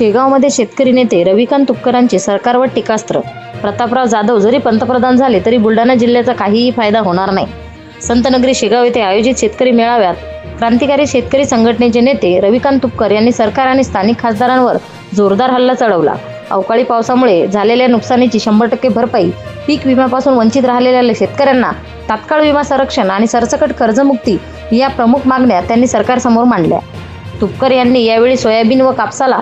शेगावमध्ये शेतकरी नेते रविकांत तुपकरांचे सरकारवर टीकास्त्र. प्रतापराव जाधव जरी पंतप्रधान झाले तरी बुलढाणा जिल्ह्याचा काहीही फायदा होणार नाही. संतनगरी शेगाव येथे आयोजित शेतकरी मेळाव्यात क्रांतिकारी शेतकरी संघटनेचे नेते रविकांत तुपकर यांनी सरकार आणि स्थानिक खासदारांवर जोरदार हल्ला चढवला. अवकाळी पावसामुळे झालेल्या नुकसानीची शंभर टक्के भरपाई पीक विम्यापासून वंचित राहिलेल्या शेतकऱ्यांना तात्काळ विमा संरक्षण आणि सरसकट कर्जमुक्ती या प्रमुख मागण्या त्यांनी सरकारसमोर मांडल्या. तुपकर यांनी यावेळी सोयाबीन व कापसाला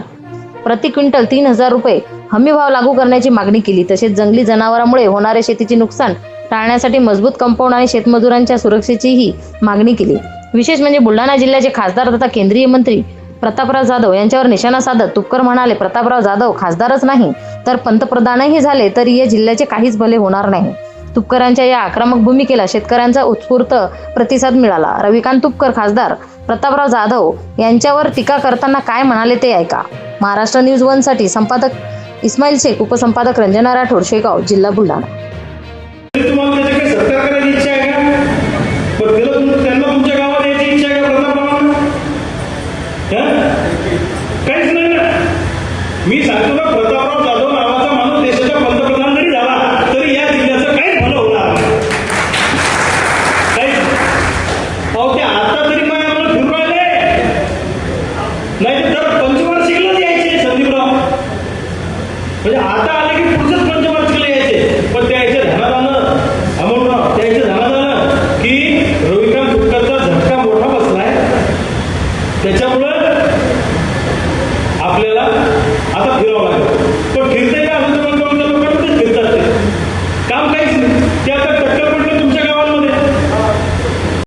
प्रति क्विंटल तीन हजार रुपये हमी भाव लागू करण्याची मागणी केली. तसेच जंगली जनावरांमुळे होणारे शेतीचे नुकसान टाळण्यासाठी मजबूत कंपाऊंड आणि शेतमजुरांच्या सुरक्षेचीही मागणी केली. विशेष म्हणजे बुलढाणा जिल्ह्याचे खासदार तथा केंद्रीय मंत्री प्रतापराव जाधव यांच्यावर निशाणा साधत तुपकर म्हणाले प्रतापराव जाधव खासदारच नाही तर पंतप्रधानही झाले तरी या जिल्ह्याचे काहीच भले होणार नाही. तुपकरांच्या या आक्रमक भूमिकेला शेतकऱ्यांचा उत्स्फूर्त प्रतिसाद मिळाला. रविकांत तुपकर खासदार प्रतापराव जाधव यांच्यावर टीका करताना काय म्हणाले ते ऐका. महाराष्ट्र न्यूज वनसाठी संपादक इस्माईल शेख उपसंपादक रंजना राठोड शेगाव जिल्हा बुलढाणा. मी सांगतो आपल्याला आता फिरावं लागेल. पण फिरते का? असं तर फिरतात काम काहीच नाही. ते आता